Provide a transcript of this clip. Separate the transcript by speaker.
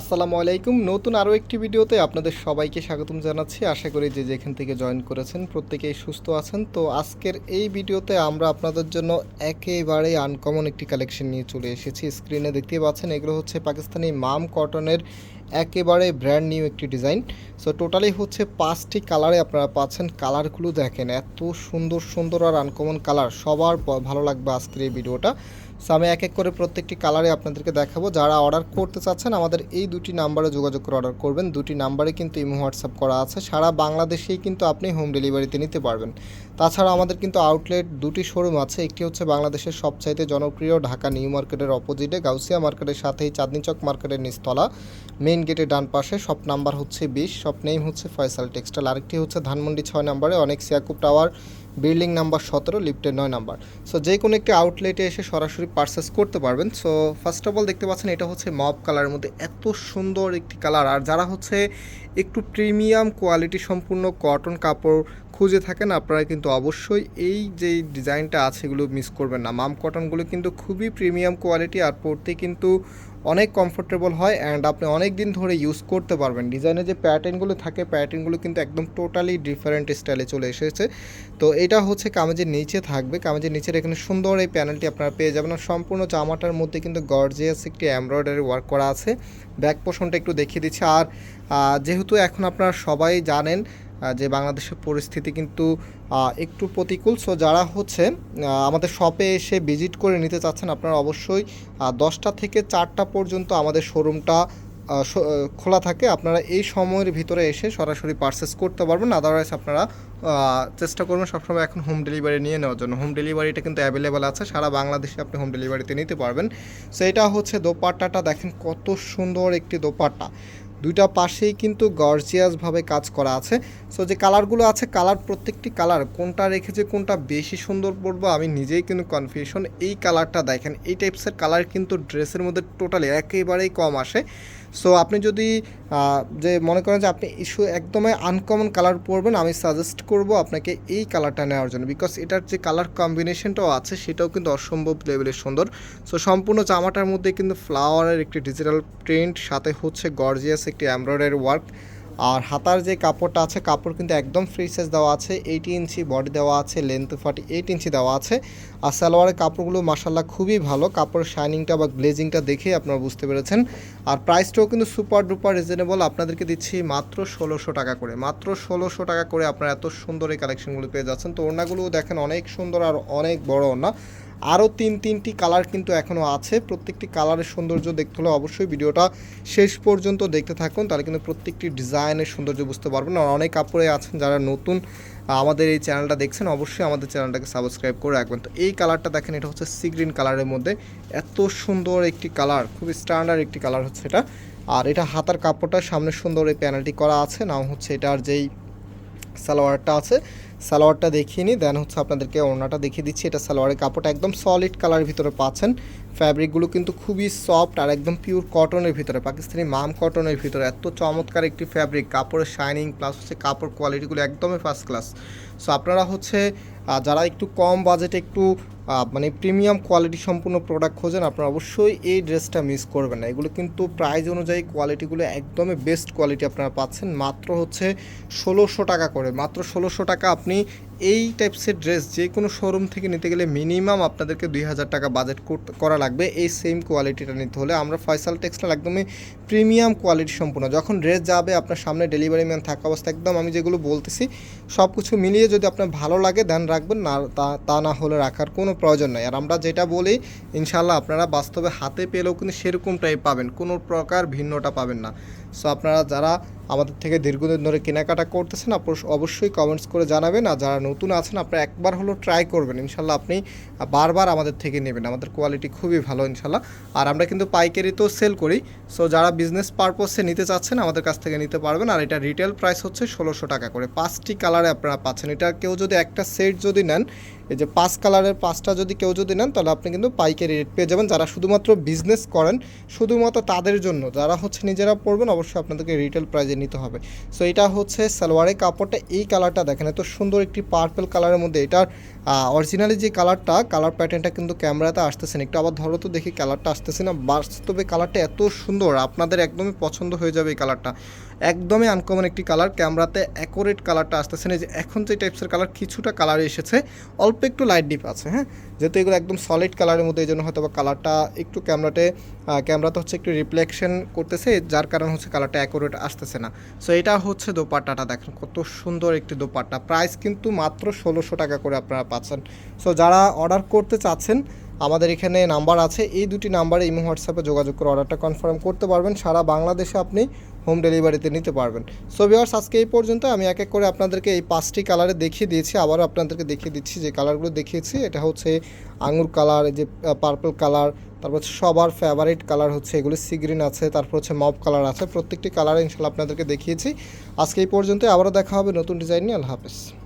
Speaker 1: আসসালামু আলাইকুম। নতুন আরও একটি ভিডিওতে আপনাদের সবাইকে স্বাগতম জানাচ্ছি। আশা করি যে যেখান থেকে জয়েন করেছেন প্রত্যেকেই সুস্থ আছেন। তো আজকের এই ভিডিওতে আমরা আপনাদের জন্য একেবারে আনকমন একটি কালেকশন নিয়ে চলে এসেছি। স্ক্রিনে দেখতেই পাচ্ছেন, এগুলো হচ্ছে পাকিস্তানি মাম কটনের একেবারে ব্র্যান্ড নিউ একটি ডিজাইন সো টোটালি হচ্ছে পাঁচটি কালারে আপনারা পাচ্ছেন। কালারগুলো দেখেন, এত সুন্দর সুন্দর আর আনকমন কালার সবার ভালো লাগবে আজকের এই ভিডিওটা। সো আমি এক এক করে প্রত্যেকটি কালারে আপনাদেরকে দেখাবো। যারা অর্ডার করতে চাচ্ছেন, আমাদের এই দুটি নাম্বারে যোগাযোগ করে অর্ডার করবেন। দুটি নাম্বারে কিন্তু ইমো হোয়াটসঅ্যাপ করা আছে। সারা বাংলাদেশেই কিন্তু আপনি হোম ডেলিভারিতে নিতে পারবেন। তাছাড়া আমাদের কিন্তু আউটলেট দুটি শোরুম আছে। একটি হচ্ছে বাংলাদেশের সবচাইতে জনপ্রিয় ঢাকা নিউ মার্কেটের অপোজিটে গাউসিয়া মার্কেটের সাথেই চাঁদনি চক মার্কেটের নিচতলা। মেইন গেটের ডান পাশে শপ নাম্বার হচ্ছে বিশ শপ নেম হচ্ছে ফয়সাল টেক্সটাইল আরেকটি হচ্ছে ধানমন্ডি ছয় নাম্বারে অনেক সিয়াকুব টাওয়ার। বিল্ডিং নাম্বার সতেরো, লিফটের নয় নাম্বার। সো যে কোনো একটি আউটলেটে এসে সরাসরি পারচেস করতে পারবেন। সো ফার্স্ট অফ অল দেখতে পাচ্ছেন, এটা হচ্ছে মপ কালারের মধ্যে এত সুন্দর একটি কালার আর যারা হচ্ছে একটু প্রিমিয়াম কোয়ালিটি সম্পূর্ণ কটন কাপড় খুঁজে থাকেন, আপনারা কিন্তু অবশ্যই এই যে ডিজাইনটা আছে এগুলো মিস করবেন না। মাম কটনগুলো কিন্তু খুবই প্রিমিয়াম কোয়ালিটি আর পরতে কিন্তু অনেক কমফোর্টেবল হয় অ্যান্ড আপনি অনেক দিন ধরে ইউজ করতে পারবেন। ডিজাইনের যে প্যাটার্নগুলো থাকে প্যাটার্নগুলো কিন্তু একদম টোটালি ডিফারেন্ট স্টাইলে চলে এসেছে। তো এটা হচ্ছে কামেজের নিচে থাকবে। কামেজের নিচের এখানে সুন্দর এই প্যানেলটি আপনারা পেয়ে যাবেন আর সম্পূর্ণ জামাটার মধ্যে কিন্তু গর্জিয়াস একটি এমব্রয়ডারি ওয়ার্ক করা আছে। ব্যাক পোষণটা একটু দেখিয়ে দিচ্ছি। আর যেহেতু এখন আপনারা সবাই জানেন যে বাংলাদেশের পরিস্থিতি কিন্তু একটু প্রতিকূল। সো যারা হচ্ছে আমাদের শপে এসে ভিজিট করে নিতে চাচ্ছেন, আপনারা অবশ্যই দশটা থেকে চারটা পর্যন্ত আমাদের শোরুমটা খোলা থাকে। আপনারা এই সময়ের ভিতরে এসে সরাসরি পারচেস করতে পারবেন। আদারওয়াইজ আপনারা চেষ্টা করবেন সবসময় এখন হোম ডেলিভারি নিয়ে নেওয়ার জন্য। হোম ডেলিভারিটা কিন্তু অ্যাভেলেবেল আছে। সারা বাংলাদেশে আপনি হোম ডেলিভারিতে নিতে পারবেন। সো এটা হচ্ছে দোপাট্টাটা। দেখেন কত সুন্দর একটি দোপাট্টা। দুইটা পাশেই কিন্তু গর্জিয়াসভাবে কাজ করা আছে। সো যে কালারগুলো আছে কালার প্রত্যেকটি কালার কোনটা রেখেছে কোনটা বেশি সুন্দর পড়ব আমি নিজেই কিন্তু কনফিউশন এই কালারটা দেখেন। এই টাইপসের কালার কিন্তু ড্রেসের মধ্যে টোটালি একেবারেই কম আসে। সো আপনি যদি যে মনে করেন যে আপনি ইস্যু একদমই আনকমন কালার পরবেন, আমি সাজেস্ট করব আপনাকে এই কালারটা নেওয়ার জন্য। বিকজ এটার যে কালার কম্বিনেশনটাও আছে, সেটাও কিন্তু অসম্ভব লেভেলের সুন্দর। সো সম্পূর্ণ জামাটার মধ্যে কিন্তু ফ্লাওয়ারের একটি ডিজিটাল প্রিন্ট সাথে হচ্ছে গর্জিয়াস একটি এমব্রয়ডারি ওয়ার্ক আর হাতার যে কাপড়টা আছে, কাপড় কিন্তু একদম ফ্রি সাইজ দেওয়া আছে এইটি ইঞ্চি বডি দেওয়া আছে লেন্থ ফর্টি এইট ইঞ্চি দেওয়া আছে। আর সালোয়ারের কাপড়গুলো মাসাল্লাহ খুবই ভালো, কাপড়ের শাইনিংটা বা গ্লেজিংটা দেখে আপনারা বুঝতে পেরেছেন। আর প্রাইসটাও কিন্তু সুপার ডুপার রিজনেবল আপনাদেরকে দিচ্ছি মাত্র ষোলোশো টাকা করে। মাত্র ষোলোশো টাকা করে আপনারা এত সুন্দর এই কালেকশনগুলো পেয়ে যাচ্ছেন। তো ওড়নাগুলোও দেখেন অনেক সুন্দর আর অনেক বড় ওড়না। আরও তিন তিনটি কালার কিন্তু এখনও আছে। প্রত্যেকটি কালারের সৌন্দর্য দেখতে হলে অবশ্যই ভিডিওটা শেষ পর্যন্ত দেখতে থাকুন, তাহলে কিন্তু প্রত্যেকটি ডিজাইনের সৌন্দর্য বুঝতে পারবেন। আর অনেক কাপড়ে আছেন যারা নতুন আমাদের এই চ্যানেলটা দেখছেন, অবশ্যই আমাদের চ্যানেলটাকে সাবস্ক্রাইব করে রাখবেন। তো এই কালারটা দেখেন, এটা হচ্ছে সি গ্রিন কালারের মধ্যে। এত সুন্দর একটি কালার খুব স্ট্যান্ডার্ড একটি কালার হচ্ছে এটা। আর এটা হাতার কাপড়টা সামনে সুন্দর এই প্যানেলটি করা আছে নাও হচ্ছে এটার যেই সালোয়ারটা আছে। সালোয়ারটা দেখিয়ে নিই দেন হচ্ছে আপনাদেরকে ওড়নাটা দেখিয়ে দিচ্ছি। এটা সালোয়ারের কাপড়টা একদম সলিড কালারের ভিতরে পাচ্ছেন। ফ্যাব্রিকগুলো কিন্তু খুবই সফট আর একদম পিওর কটনের ভিতরে, পাকিস্তানি মাম কটনের ভিতরে। এত চমৎকার একটি ফ্যাব্রিক কাপড়ের শাইনিং প্লাস হচ্ছে কাপড় কোয়ালিটিগুলো একদমই ফার্স্ট ক্লাস সো আপনারা হচ্ছে যারা একটু কম বাজেটে একটু মানে প্রিমিয়াম কোয়ালিটি সম্পূর্ণ প্রোডাক্ট খোঁজেন, আপনারা অবশ্যই এই ড্রেসটা মিস করবেন না। এগুলো কিন্তু প্রাইস অনুযায়ী কোয়ালিটিগুলো একদমই বেস্ট কোয়ালিটি আপনারা পাচ্ছেন। মাত্র হচ্ছে ষোলোশো টাকা করে। মাত্র ষোলোশো টাকা আপনি এই টাইপসের ড্রেস যে কোনো শোরুম থেকে নিতে গেলে মিনিমাম আপনাদেরকে দুই হাজার টাকা বাজেট করা লাগবে। এই সেম কোয়ালিটিটা নিতে হলে আমরা ফয়সাল টেক্সটাইল একদমই প্রিমিয়াম কোয়ালিটি সম্পূর্ণ। যখন ড্রেস যাবে আপনার সামনে ডেলিভারি ম্যান থাকা অবস্থা একদম আমি যেগুলো বলতেছি সব কিছু মিলিয়ে যদি আপনার ভালো লাগে দেন রাখবেন, না, তা- তা না হলে রাখার কোনো প্রয়োজন নাই। আর আমরা যেটা বলি ইনশাল্লাহ আপনারা বাস্তবে হাতে পেলেও কিন্তু সেরকমটাই পাবেন, কোনো প্রকার ভিন্নটা পাবেন না। সো আপনারা যারা আমাদের থেকে দীর্ঘদিন ধরে কেনাকাটা করতেছেন অবশ্য- অবশ্যই কমেন্টস করে জানাবেন। আর যারা নতুন আছেন, আপনারা একবার হলো ট্রাই করবেন। ইনশাল্লাহ আপনি বারবার আমাদের থেকে নেবেন। আমাদের কোয়ালিটি খুবই ভালো ইনশাল্লাহ আর আমরা কিন্তু পাইকারিতেও সেল করি। সো যারা বিজনেস পারপসে নিতে চাচ্ছেন, আমাদের কাছ থেকে নিতে পারবেন। আর এটা রিটেল প্রাইস হচ্ছে ষোলোশো টাকা করে। পাঁচটি কালারে আপনারা পাচ্ছেন। এটা কেউ যদি একটা সেট যদি নেন এই যে পাঁচ কালারের পাঁচটা যদি কেউ যদি নেন, তাহলে আপনি কিন্তু পাইকারি রেট পেয়ে যাবেন। যারা শুধুমাত্র বিজনেস করেন, শুধুমাত্র তাদের জন্য, যারা হচ্ছে নিজেরা পড়বেন অবশ্যই আপনাদেরকে রিটেল প্রাইজে নিতে হবে। সো এটা হচ্ছে সালোয়ারের কাপড়টা, এই কালারটা দেখেন, এত সুন্দর একটি পার্পেল কালারের মধ্যে, এটার অরিজিনালি যে কালারটা কালার প্যাটার্নটা কিন্তু ক্যামেরাতে আসতেছে না। একটু আবার ধরো তো দেখি কালারটা আসতেছে না। বাস্তবে কালারটা এত সুন্দর, আপনাদের একদমই পছন্দ হয়ে যাবে এই কালারটা একদমই আনকমন একটি কালার ক্যামেরাতে অ্যাকোরেট কালারটা আসতেছে না। যে এখন যে টাইপসের কালার কিছুটা কালার এসেছে। অল্প একটু লাইট ডিপ আছে হ্যাঁ? যেহেতু এগুলো একদম সলিড কালারের মধ্যে, এই জন্য হয়তো বা কালারটা একটু ক্যামেরাতে ক্যামেরাতে হচ্ছে একটু রিফ্লেকশন করতেছে, যার কারণ হচ্ছে কালারটা অ্যাকোরেট আসতেছে না। সো এটা হচ্ছে দোপাট্টাটা দেখেন, কত সুন্দর একটি দোপাট্টা। প্রাইস কিন্তু মাত্র ষোলোশো টাকা করে আপনারা পাচ্ছেন। সো যারা অর্ডার করতে চাচ্ছেন আমাদের এখানে নাম্বার আছে। এই দুটি নাম্বারে ইমো হোয়াটসঅ্যাপে যোগাযোগ করে অর্ডারটা কনফার্ম করতে পারবেন। সারা বাংলাদেশে আপনি হোম ডেলিভারিতে নিতে পারবেন। সো ভিওয়ার্স আজকে এই পর্যন্ত আমি এক এক করে আপনাদেরকে এই পাঁচটি কালারে দেখিয়ে দিয়েছি। আবারও আপনাদেরকে দেখিয়ে দিচ্ছি যে কালারগুলো দেখিয়েছি। এটা হচ্ছে আঙুর কালার, এই যে পার্পল কালার, তারপর হচ্ছে সবার ফেভারিট কালার হচ্ছে এগুলো সি গ্রিন আছে, তারপর হচ্ছে মব কালার আছে। প্রত্যেকটি কালারে ইনশাল্লাহ আপনাদেরকে দেখিয়েছি। আজকে এই পর্যন্ত আবারও দেখা হবে নতুন ডিজাইন নিয়ে। আল্লাহ হাফেজ।